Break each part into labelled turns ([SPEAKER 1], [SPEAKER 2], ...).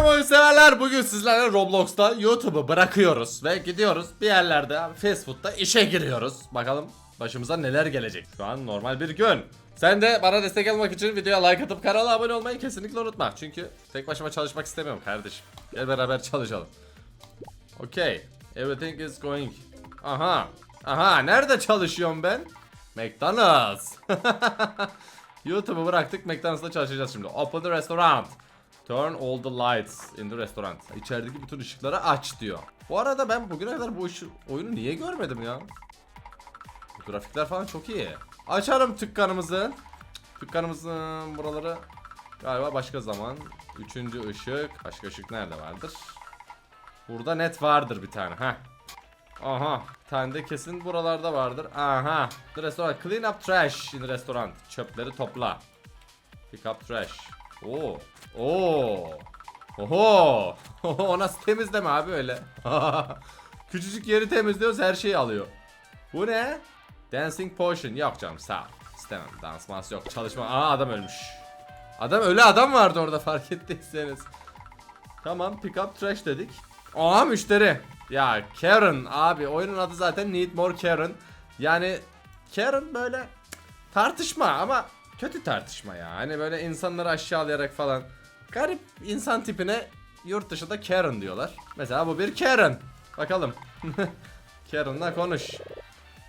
[SPEAKER 1] Selam oyun severler. Bugün sizlerle Roblox'ta YouTube'u bırakıyoruz ve gidiyoruz bir yerlerde fast food'da işe giriyoruz. Bakalım başımıza neler gelecek. Şu an normal bir gün. Sen de bana destek almak için videoya like atıp kanala abone olmayı kesinlikle unutma. Çünkü tek başıma çalışmak istemiyorum kardeşim. Gel beraber çalışalım. Okay. Everything is going. Aha. Aha. Nerede çalışıyorum ben? McDonald's. YouTube'u bıraktık. McDonald's'ta çalışacağız şimdi. Open the restaurant. Turn all the lights in the restaurant. İçerideki bütün ışıkları aç diyor. Bu arada ben bugüne kadar bu işi, oyunu niye görmedim ya? Bu grafikler falan çok iyi. Açalım tükkanımızı. Tükkanımızın buraları galiba başka zaman. Üçüncü ışık. Başka ışık nerede vardır? Burada net vardır bir tane. Heh. Aha. Bir tane de kesin buralarda vardır. Aha. The restaurant. Clean up trash in the restaurant. Çöpleri topla. Pick up trash. Oo. Oo. Oho. o nasıl temizleme abi öyle. Küçücük yeri temizliyoruz her şeyi alıyor. Bu ne? Dancing potion. Yok canım sağ ol. İstemem. Dans mas yok. Çalışma. Aa adam ölmüş. Adam ölü adam vardı orada fark ettiyseniz. Tamam pick up trash dedik. Aa müşteri. Ya Karen abi oyunun adı zaten Need More Karen. Yani Karen böyle tartışma ama kötü tartışma ya. Hani böyle insanları aşağılayarak falan. Garip insan tipine yurt dışında Karen diyorlar. Mesela bu bir Karen. Bakalım. Karen'la konuş.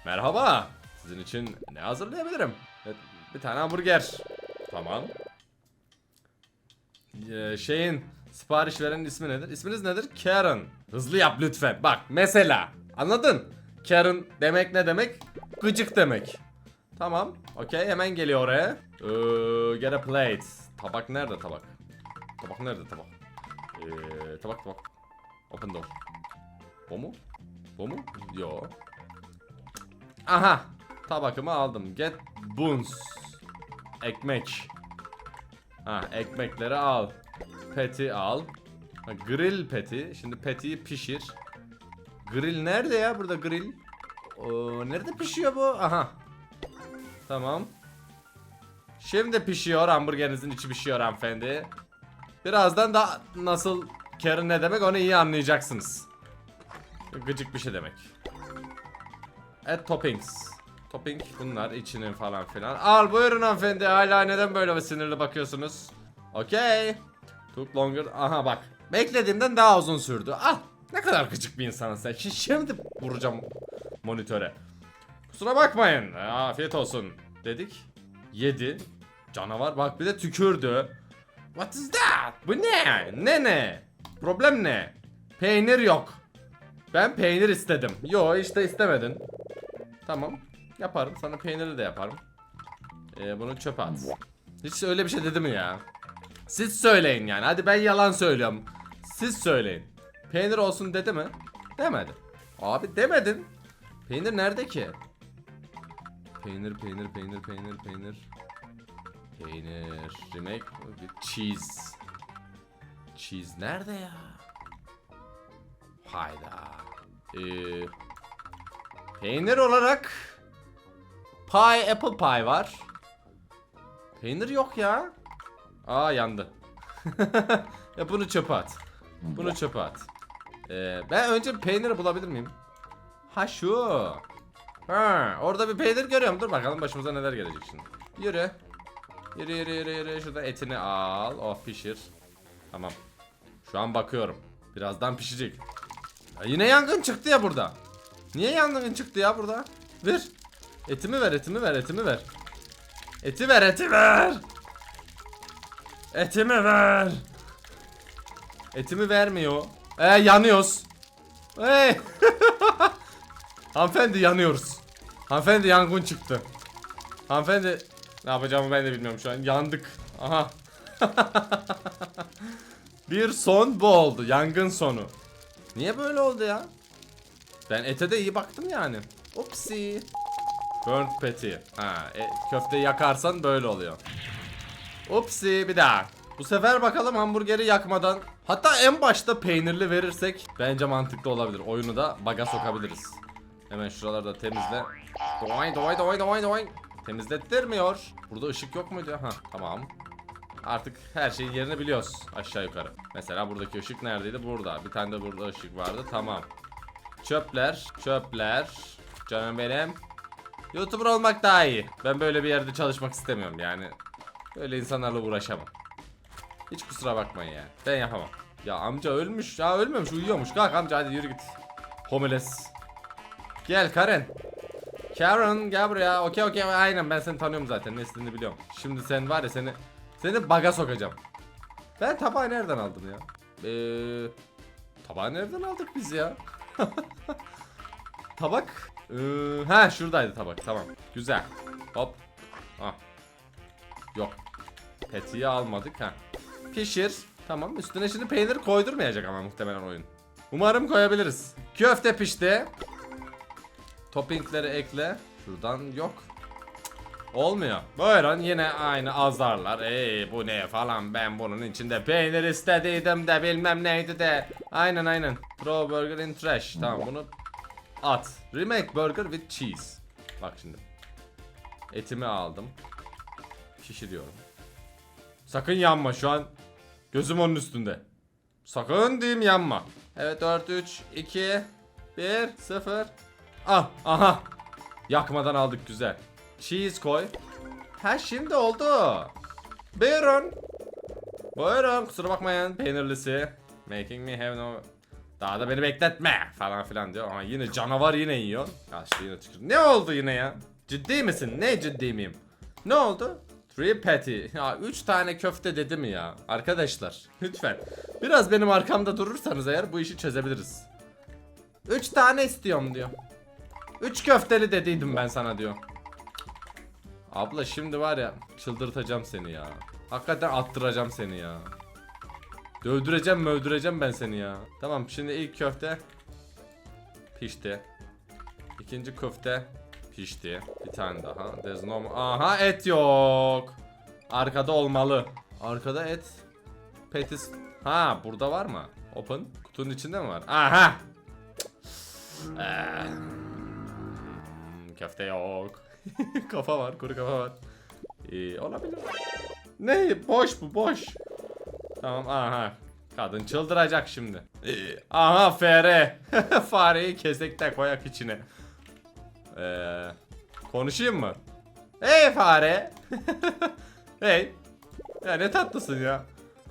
[SPEAKER 1] Merhaba. Sizin için ne hazırlayabilirim? Evet, bir tane hamburger. Tamam. Ee, şeyin sipariş verenin ismi nedir? İsminiz nedir? Karen. Hızlı yap lütfen. Bak mesela. Anladın? Karen demek ne demek? Gıcık demek. Tamam. Okey hemen geliyor oraya. Ee, get a plate. Tabak nerede tabak? Tabak nerede tabak? Ee, tabak tabak. Open door. Bu mu? Bu mu? Yo. Aha. Tabakımı aldım. Get buns. Ekmek. Ha ekmekleri al. Peti al. Ha, grill peti. Şimdi petiyi pişir. Grill nerede ya? Burada grill. Oo, nerede pişiyor bu? Aha. Tamam. Şimdi pişiyor hamburgerinizin içi pişiyor hanımefendi. Birazdan da nasıl Karen ne demek onu iyi anlayacaksınız. Gıcık bir şey demek. Add toppings. Topping bunlar içinin falan filan. Al buyurun hanımefendi. Hala neden böyle sinirli bakıyorsunuz? Okey. Took longer. Aha bak. Beklediğimden daha uzun sürdü. Ah ne kadar gıcık bir insansın sen. Şi- Şimdi vuracağım monitöre. Kusura bakmayın. Afiyet olsun dedik. Yedi. Canavar bak bir de tükürdü. What is that? Bu ne? Ne ne? Problem ne? Peynir yok. Ben peynir istedim. Yo işte istemedin. Tamam. Yaparım. Sana peyniri de yaparım. Ee, bunu çöpe at. Hiç öyle bir şey dedi mi ya? Siz söyleyin yani. Hadi ben yalan söylüyorum. Siz söyleyin. Peynir olsun dedi mi? Demedi. Abi demedin. Peynir nerede ki? Peynir, peynir, peynir, peynir, peynir. Peynir. Remake. Cheese. Cheese nerede ya? Hayda. Ee, peynir olarak pie, apple pie var. Peynir yok ya. Aa yandı. ya bunu çöpe at. Bunu çöpe at. Ee, ben önce peyniri bulabilir miyim? Ha şu. Ha, orada bir peynir görüyorum. Dur bakalım başımıza neler gelecek şimdi. Yürü. Yürü yürü yürü yürü. Şurada etini al. Oh pişir. Tamam. Şu an bakıyorum. Birazdan pişecek. Ya yine yangın çıktı ya burada. Niye yangın çıktı ya burada? Ver. Etimi ver, etimi ver, etimi ver. Eti ver, eti ver. Etimi ver. Etimi vermiyor. Ee yanıyoruz. Hey. Hanımefendi yanıyoruz. Hanımefendi yangın çıktı. Hanımefendi ne yapacağımı ben de bilmiyorum şu an. Yandık. Aha. Bir son bu oldu. Yangın sonu. Niye böyle oldu ya? Ben ete de iyi baktım yani. Upsi. Burnt patty. Ha, e, köfteyi yakarsan böyle oluyor. Upsi bir daha. Bu sefer bakalım hamburgeri yakmadan. Hatta en başta peynirli verirsek bence mantıklı olabilir. Oyunu da baga sokabiliriz. Hemen şuraları da temizle. Doy doy doy doy doy. Temizlettirmiyor. Burada ışık yok muydu? Ha tamam. Artık her şeyin yerini biliyoruz aşağı yukarı. Mesela buradaki ışık neredeydi? Burada. Bir tane de burada ışık vardı. Tamam. Çöpler, çöpler. Canım benim. YouTuber olmak daha iyi. Ben böyle bir yerde çalışmak istemiyorum yani. Böyle insanlarla uğraşamam. Hiç kusura bakmayın ya. Ben yapamam. Ya amca ölmüş. Ya ölmemiş uyuyormuş. Kalk amca hadi yürü git. Homeless. Gel Karen. Karen gel buraya. Okey okey aynen ben seni tanıyorum zaten. Neslini biliyorum. Şimdi sen var ya seni seni baga sokacağım. Ben tabağı nereden aldım ya? Eee tabağı nereden aldık biz ya? tabak. Ee, ha şuradaydı tabak. Tamam. Güzel. Hop. Ah. Yok. Petiyi almadık ha. Pişir. Tamam. Üstüne şimdi peynir koydurmayacak ama muhtemelen oyun. Umarım koyabiliriz. Köfte pişti. Toppingleri ekle. Şuradan yok. Olmuyor. Buyurun yine aynı azarlar. Ey bu ne falan ben bunun içinde peynir istediydim de bilmem neydi de. Aynen aynen. Throw burger in trash. Tamam bunu at. Remake burger with cheese. Bak şimdi. Etimi aldım. Pişiriyorum. Sakın yanma şu an. Gözüm onun üstünde. Sakın diyeyim yanma. Evet 4 3 2 1 0 Ah aha. Yakmadan aldık güzel. Cheese koy. Ha şimdi oldu. Buyurun. Buyurun kusura bakmayın peynirlisi. Making me have no... Daha da beni bekletme falan filan diyor ama yine canavar yine yiyor. Ya işte yine tükür. Ne oldu yine ya? Ciddi misin? Ne ciddi miyim? Ne oldu? Three patty. Ya 3 tane köfte dedi mi ya? Arkadaşlar lütfen. Biraz benim arkamda durursanız eğer bu işi çözebiliriz. 3 tane istiyorum diyor. 3 köfteli dediydim ben sana diyor. Abla şimdi var ya çıldırtacağım seni ya. Hakikaten attıracağım seni ya. Dövdüreceğim mövdüreceğim ben seni ya. Tamam şimdi ilk köfte pişti. İkinci köfte pişti. Bir tane daha. There's no Aha et yok. Arkada olmalı. Arkada et. Petis. Ha burada var mı? Open. Kutunun içinde mi var? Aha. Ee, hmm, köfte yok. kafa var, kuru kafa var. Ee, olabilir. Ne? Boş bu, boş. Tamam, aha. Kadın çıldıracak şimdi. Ee, aha fare. Fareyi kesek de koyak içine. Ee, konuşayım mı? Hey fare. hey. Ya ne tatlısın ya.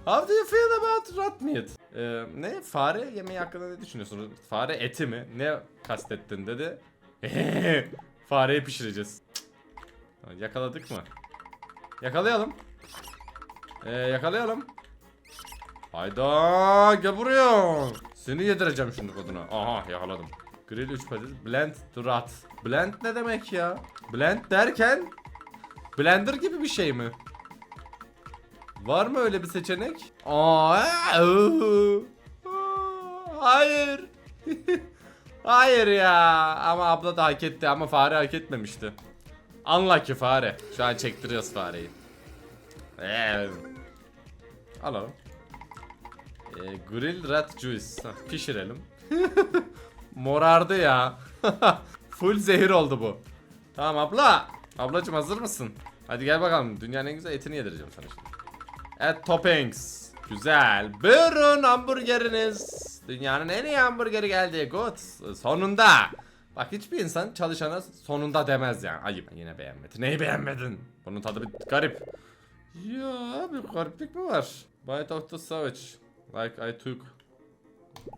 [SPEAKER 1] How do you feel about rat meat? Ee, ne? Fare yemeği hakkında ne düşünüyorsunuz? Fare eti mi? Ne kastettin dedi. Fareyi pişireceğiz. Yakaladık mı? Yakalayalım. Ee, yakalayalım. Hayda gel buraya. Seni yedireceğim şimdi koduna. Aha yakaladım. Grill 3 patates. Blend the rat. Blend ne demek ya? Blend derken Blender gibi bir şey mi? Var mı öyle bir seçenek? Aa, hayır. hayır ya. Ama abla da hak etti ama fare hak etmemişti. Unlucky fare. Şu an çektiriyoruz fareyi. Ee, alalım. Ee, grill rat juice. Hah, pişirelim. Morardı ya. Full zehir oldu bu. Tamam abla. Ablacım hazır mısın? Hadi gel bakalım. Dünyanın en güzel etini yedireceğim sana şimdi. Et toppings. Güzel. Buyurun hamburgeriniz. Dünyanın en iyi hamburgeri geldi. Good. Sonunda. Bak hiçbir insan çalışana sonunda demez yani. Ayıp yine beğenmedi. Neyi beğenmedin? Bunun tadı bir garip. Ya bir gariplik mi var? Bite of the savage. Like I took.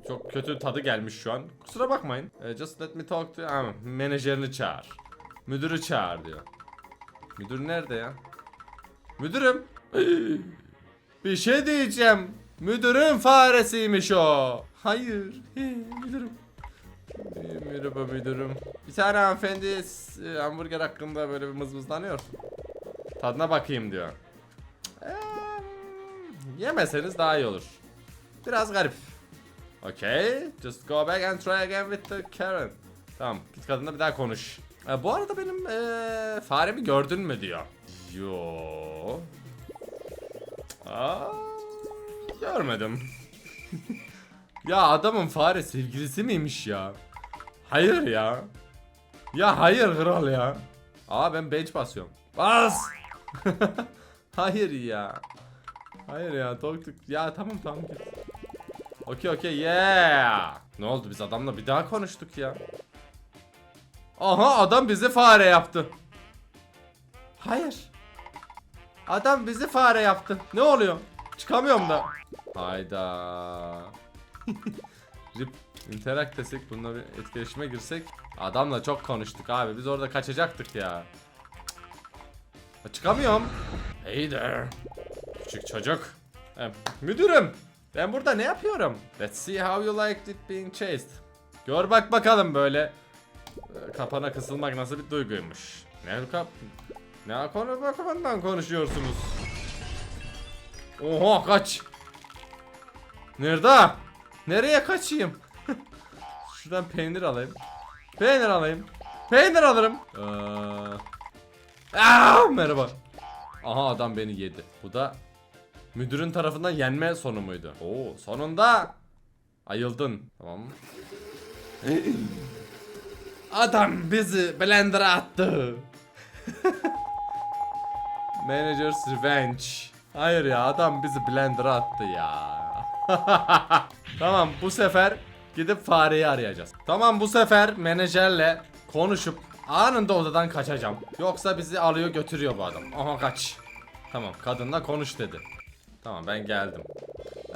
[SPEAKER 1] Çok kötü tadı gelmiş şu an. Kusura bakmayın. Eh, just let me talk to... Ama menajerini çağır. Müdürü çağır diyor. Müdür nerede ya? Müdürüm. Bir şey diyeceğim. Müdürün faresiymiş o. Hayır. müdürüm. Ee, Merhaba müdürüm. Bir tane hanımefendi e, hamburger hakkında böyle bir mızmızlanıyor. Tadına bakayım diyor. Eee, yemeseniz daha iyi olur. Biraz garip. Okay, just go back and try again with the Karen. Tamam, git kadınla bir daha konuş. E, bu arada benim e, faremi gördün mü diyor. Yo. Aa, görmedim. ya adamın fare sevgilisi miymiş ya? Hayır ya. Ya hayır kral ya. Aa ben bench basıyorum. Bas. hayır ya. Hayır ya tok. Ya tamam tamam git. Okey okey yeah. Ne oldu biz adamla bir daha konuştuk ya. Aha adam bizi fare yaptı. Hayır. Adam bizi fare yaptı. Ne oluyor? Çıkamıyorum da. Hayda. Rip interact desek bununla bir etkileşime girsek. Adamla çok konuştuk abi. Biz orada kaçacaktık ya. Çıkamıyorum. Hey there. Küçük çocuk. Müdürüm. Ben burada ne yapıyorum? Let's see how you liked it being chased. Gör bak bakalım böyle. e, Kapana kısılmak nasıl bir duyguymuş. Ne. Ne konu bakımından konuşuyorsunuz? Oha kaç. Nerede? Nereye kaçayım? Şuradan peynir alayım. Peynir alayım. Peynir alırım. Ee... Aa, merhaba. Aha adam beni yedi. Bu da müdürün tarafından yenme sonu muydu? Oo sonunda ayıldın. Tamam. adam bizi blender'a attı. Manager's Revenge. Hayır ya adam bizi blender'a attı ya. tamam bu sefer gidip fareyi arayacağız. Tamam bu sefer menajerle konuşup anında odadan kaçacağım. Yoksa bizi alıyor götürüyor bu adam. Aha kaç. Tamam kadınla konuş dedi. Tamam ben geldim.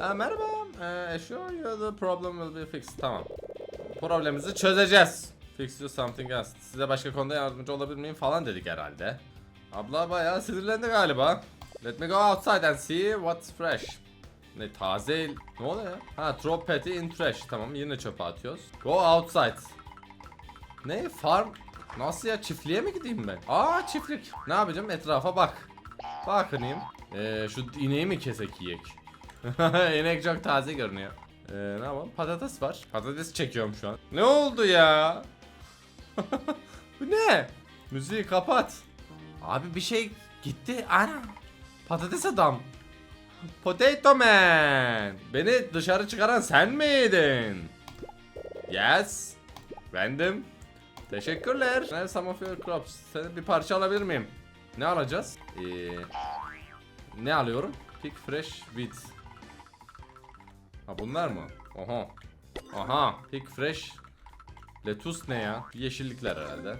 [SPEAKER 1] Aa, merhaba. Ee, sure you the problem will be fixed. Tamam. Problemimizi çözeceğiz. Fix you something else. Size başka konuda yardımcı olabilir miyim falan dedik herhalde. Abla bayağı sinirlendi galiba. Let me go outside and see what's fresh. Ne taze ne oluyor ya? Ha drop petty in trash. Tamam yine çöpe atıyoruz. Go outside. Ne farm? Nasıl ya çiftliğe mi gideyim ben? Aa çiftlik. Ne yapacağım? Etrafa bak. Bakınayım. Ee, şu ineği mi kesek yiyek? İnek çok taze görünüyor. Ee, ne yapalım? Patates var. Patates çekiyorum şu an. Ne oldu ya? Bu ne? Müziği kapat. Abi bir şey gitti. Ana. Patates adam. Potato Man. Beni dışarı çıkaran sen miydin? Yes. Bendim. Teşekkürler. Some of your crops. Senin bir parça alabilir miyim? Ne alacağız? Ee, ne alıyorum? Pick fresh wheat. Ha bunlar mı? Oha. Aha. Pick fresh. Letus ne ya? Yeşillikler herhalde.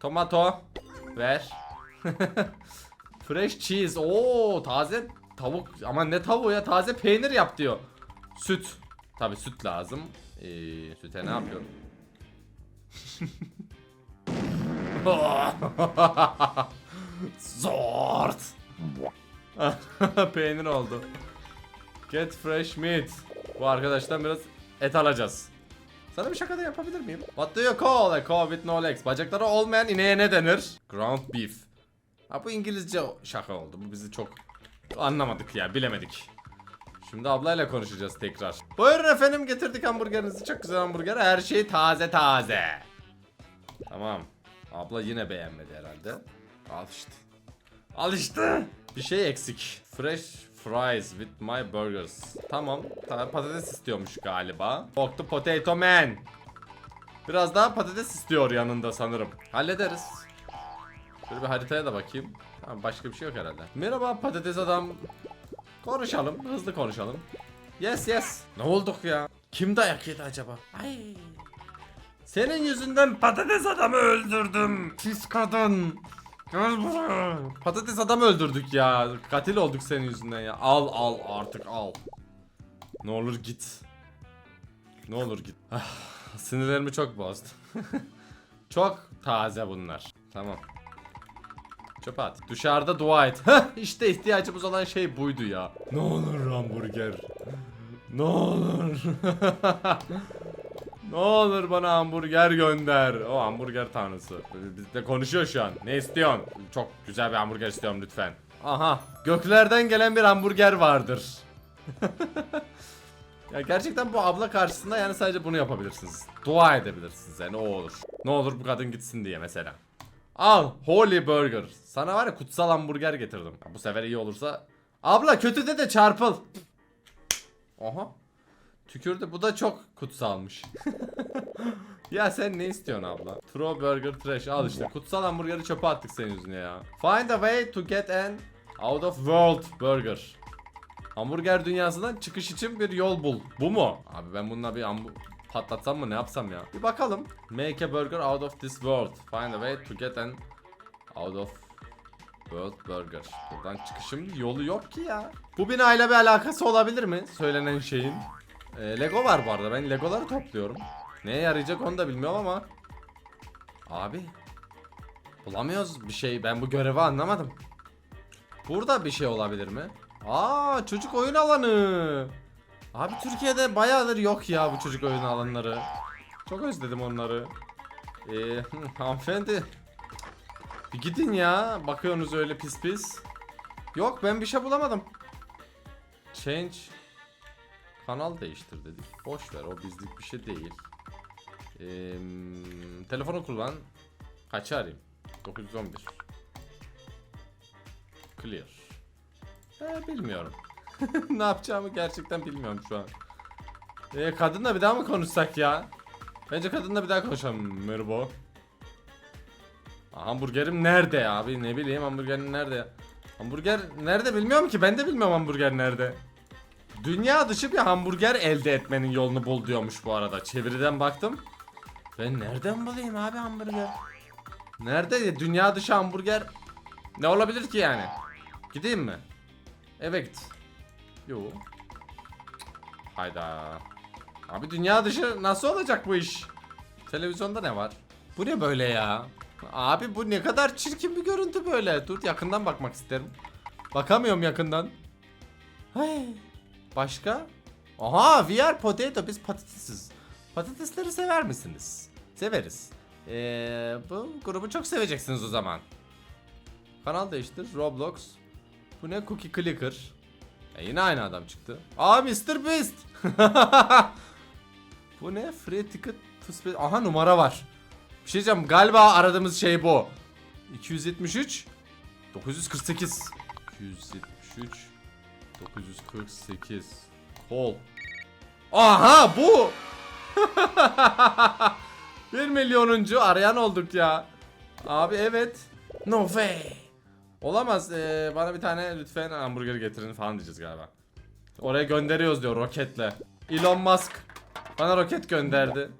[SPEAKER 1] Tomato. Ver. fresh cheese. Oo taze tavuk. Ama ne tavuğu ya? Taze peynir yap diyor. Süt. Tabi süt lazım. Ee, süte ne yapıyorum? Zort. Peynir oldu. Get fresh meat. Bu arkadaştan biraz et alacağız. Sana bir şaka da yapabilir miyim? What do you call a cow with no legs? Bacakları olmayan ineğe ne denir? Ground beef. Ha bu İngilizce şaka oldu. Bu bizi çok anlamadık ya, bilemedik. Şimdi ablayla konuşacağız tekrar. Buyurun efendim getirdik hamburgerinizi. Çok güzel hamburger. Her şey taze taze. Tamam. Abla yine beğenmedi herhalde. Al işte. Al işte. Bir şey eksik. Fresh fries with my burgers. Tamam. Ta- patates istiyormuş galiba. Oktu potato man. Biraz daha patates istiyor yanında sanırım. Hallederiz. Şöyle bir haritaya da bakayım. Tamam başka bir şey yok herhalde. Merhaba patates adam. Konuşalım. Hızlı konuşalım. Yes yes. Ne olduk ya? Kim dayak yedi acaba? Ay. Senin yüzünden patates adamı öldürdüm. Pis kadın. Gel buraya. Patates adamı öldürdük ya. Katil olduk senin yüzünden ya. Al al artık al. Ne olur git. Ne olur git. Ah, sinirlerimi çok bozdu. çok taze bunlar. Tamam. Çöpe at. Dışarıda dua et. İşte ihtiyacımız olan şey buydu ya. Ne olur hamburger. Ne olur. ne olur bana hamburger gönder. O hamburger tanrısı. Bizle konuşuyor şu an. Ne istiyorsun? Çok güzel bir hamburger istiyorum lütfen. Aha. Göklerden gelen bir hamburger vardır. ya gerçekten bu abla karşısında yani sadece bunu yapabilirsiniz. Dua edebilirsiniz yani o olur. Ne olur bu kadın gitsin diye mesela. Al Holy Burger. Sana var ya kutsal hamburger getirdim. Bu sefer iyi olursa. Abla kötüde de çarpıl. Oha. Tükürdü. Bu da çok kutsalmış. ya sen ne istiyorsun abla? Throw Burger Trash. Al işte. Kutsal hamburgeri çöpe attık senin yüzüne ya. Find a way to get an out of world burger. Hamburger dünyasından çıkış için bir yol bul. Bu mu? Abi ben bununla bir hambu patlatsam mı ne yapsam ya? Bir bakalım. Make a burger out of this world. Find a way to get an out of world burger. Buradan çıkışın yolu yok ki ya. Bu binayla bir alakası olabilir mi? Söylenen şeyin. Ee, Lego var bu arada. Ben Legoları topluyorum. Neye yarayacak onu da bilmiyorum ama. Abi. Bulamıyoruz bir şey. Ben bu görevi anlamadım. Burada bir şey olabilir mi? Aa çocuk oyun alanı. Abi Türkiye'de bayağıdır yok ya bu çocuk oyun alanları. Çok özledim onları. Ee, hanımefendi. Bir gidin ya. Bakıyorsunuz öyle pis pis. Yok ben bir şey bulamadım. Change. Kanal değiştir dedik. Boş ver o bizlik bir şey değil. Ee, telefonu kullan. Kaçı arayayım? 911. Clear. Ee, bilmiyorum. ne yapacağımı gerçekten bilmiyorum şu an. Ee, kadınla bir daha mı konuşsak ya? Bence kadınla bir daha konuşalım. Aa, Hamburgerim nerede abi? Ne bileyim hamburgerin nerede? Hamburger nerede bilmiyorum ki. Ben de bilmiyorum hamburger nerede. Dünya dışı bir hamburger elde etmenin yolunu bul diyormuş bu arada. Çeviriden baktım. Ben nereden bulayım abi hamburger? Nerede dünya dışı hamburger? Ne olabilir ki yani? Gideyim mi? Eve git. Yo. Hayda. Abi dünya dışı nasıl olacak bu iş? Televizyonda ne var? Bu ne böyle ya? Abi bu ne kadar çirkin bir görüntü böyle. Dur yakından bakmak isterim. Bakamıyorum yakından. Hay. Başka? Aha VR potato biz patatesiz. Patatesleri sever misiniz? Severiz. Ee, bu grubu çok seveceksiniz o zaman. Kanal değiştir. Roblox. Bu ne? Cookie Clicker. E yine aynı adam çıktı. Aa Mr. Beast. bu ne? Free ticket to space. Aha numara var. Bir şey diyeceğim. Galiba aradığımız şey bu. 273 948 273 948 Kol. Aha bu. 1 milyonuncu arayan olduk ya. Abi evet. No way. Olamaz. Ee, bana bir tane lütfen hamburger getirin falan diyeceğiz galiba. Oraya gönderiyoruz diyor roketle. Elon Musk bana roket gönderdi.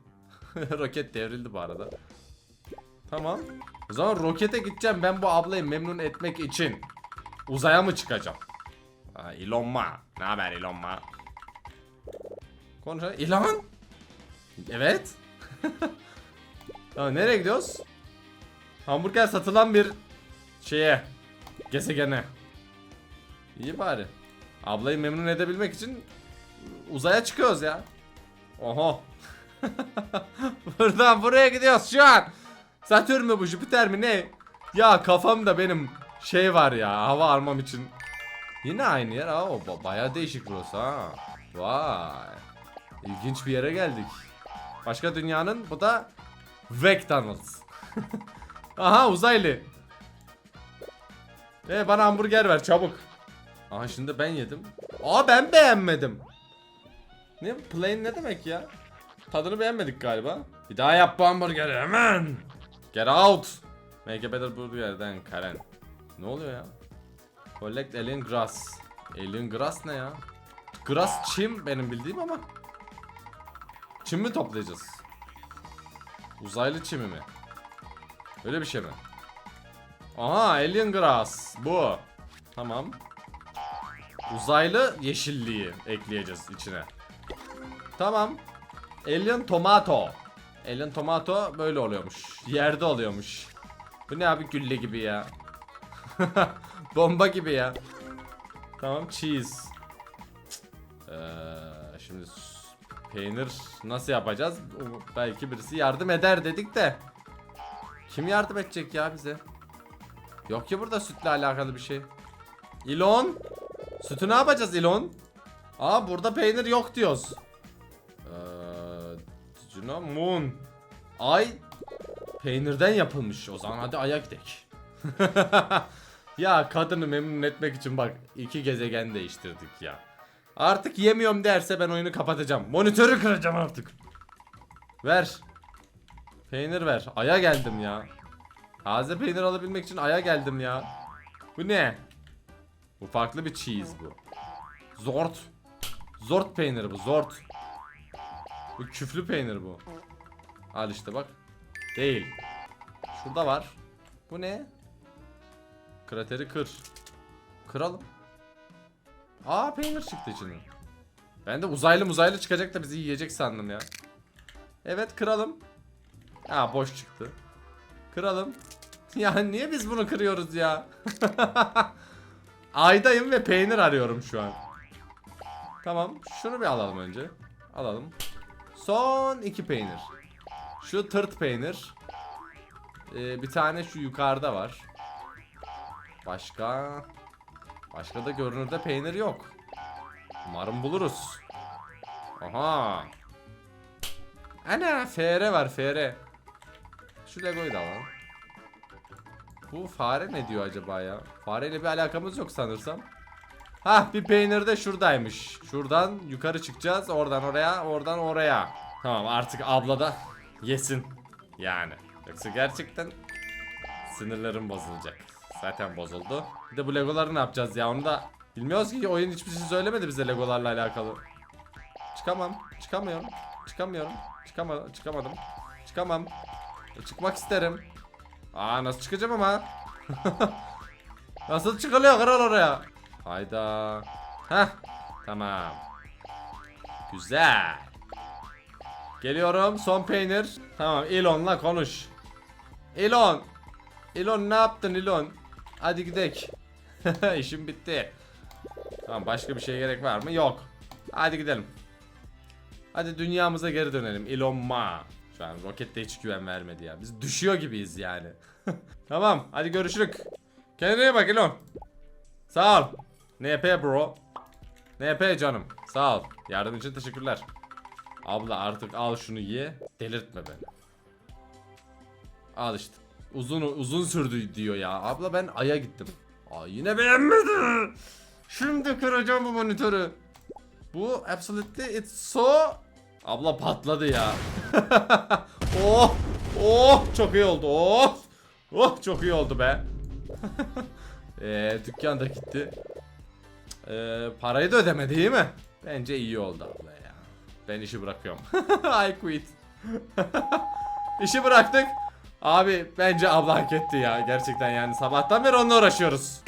[SPEAKER 1] roket devrildi bu arada. Tamam. O zaman rokete gideceğim ben bu ablayı memnun etmek için. Uzaya mı çıkacağım? Ha, Elon Ma. Ne haber Elon Ma? Konuşalım. Elon? Evet. tamam, nereye gidiyoruz? Hamburger satılan bir şeye. Gezegene. İyi bari. Ablayı memnun edebilmek için uzaya çıkıyoruz ya. Oho. Buradan buraya gidiyoruz şu an. Satürn mü bu Jüpiter mi ne? Ya kafamda benim şey var ya hava almam için. Yine aynı yer. Aa, o ba- bayağı değişik burası ha. Vay. İlginç bir yere geldik. Başka dünyanın bu da McDonald's. Aha uzaylı. E bana hamburger ver çabuk. Aha şimdi ben yedim. Aa ben beğenmedim. Ne plain ne demek ya? Tadını beğenmedik galiba. Bir daha yap bu hamburgeri hemen. Get out. Make a better burger'den Karen. Ne oluyor ya? Collect alien grass. Alien grass ne ya? Grass çim benim bildiğim ama. Çim mi toplayacağız? Uzaylı çimi mi? Öyle bir şey mi? Aha alien grass. Bu. Tamam. Uzaylı yeşilliği ekleyeceğiz içine. Tamam. Alien tomato. Alien tomato böyle oluyormuş. Yerde oluyormuş. Bu ne abi gülle gibi ya. Bomba gibi ya. Tamam cheese. Ee, şimdi peynir nasıl yapacağız? Belki birisi yardım eder dedik de. Kim yardım edecek ya bize? Yok ki burada sütle alakalı bir şey. İlon. Sütü ne yapacağız İlon? Aa burada peynir yok diyoruz. Ee, you know? Moon. Ay peynirden yapılmış. O zaman hadi aya gidelim. ya kadını memnun etmek için bak iki gezegen değiştirdik ya. Artık yemiyorum derse ben oyunu kapatacağım. Monitörü kıracağım artık. Ver. Peynir ver. Aya geldim ya. Taze peynir alabilmek için aya geldim ya. Bu ne? Bu farklı bir cheese bu. Zort. Zort peyniri bu zort. Bu küflü peynir bu. Al işte bak. Değil. Şurada var. Bu ne? Krateri kır. Kıralım. Aa peynir çıktı içinden. Ben de uzaylı muzaylı çıkacak da bizi yiyecek sandım ya. Evet kıralım. Aa boş çıktı. Kıralım. Ya niye biz bunu kırıyoruz ya? Aydayım ve peynir arıyorum şu an. Tamam şunu bir alalım önce. Alalım. Son iki peynir. Şu tırt peynir. Ee, bir tane şu yukarıda var. Başka... Başka da görünürde peynir yok. Umarım buluruz. Aha. Ana FR var FR. Şu Lego'yu da alalım. Bu fare ne diyor acaba ya? Fareyle bir alakamız yok sanırsam. Hah bir peynir de şuradaymış. Şuradan yukarı çıkacağız. Oradan oraya, oradan oraya. Tamam artık abla da yesin. Yani. Yoksa gerçekten sinirlerim bozulacak. Zaten bozuldu. Bir de bu legoları ne yapacağız ya onu da bilmiyoruz ki oyun hiçbir şey söylemedi bize legolarla alakalı. Çıkamam. Çıkamıyorum. Çıkamıyorum. Çıkama çıkamadım. Çıkamam. E, çıkmak isterim. Aa nasıl çıkacağım ama? nasıl çıkılıyor kral oraya? Hayda. Heh. Tamam. Güzel. Geliyorum son peynir. Tamam Elon'la konuş. Elon. Elon ne yaptın Elon? Hadi gidek. İşim bitti. Tamam başka bir şeye gerek var mı? Yok. Hadi gidelim. Hadi dünyamıza geri dönelim. Elon Ma. Şu an rokette hiç güven vermedi ya. Biz düşüyor gibiyiz yani. tamam hadi görüşürük. Kendine bak Elon. Sağ ol. NP bro. NP canım. Sağ ol. Yardım için teşekkürler. Abla artık al şunu ye. Delirtme beni. Al işte. Uzun uzun sürdü diyor ya. Abla ben aya gittim. Aa yine beğenmedi. Şimdi kıracağım bu monitörü. Bu absolutely it's so Abla patladı ya. oh! Oh! Çok iyi oldu. Oh! Oh! Çok iyi oldu be. Eee dükkan da gitti. Eee parayı da ödemedi değil mi? Bence iyi oldu abla ya. Ben işi bırakıyorum. I quit. işi bıraktık. Abi bence abla hak etti ya gerçekten yani sabahtan beri onunla uğraşıyoruz.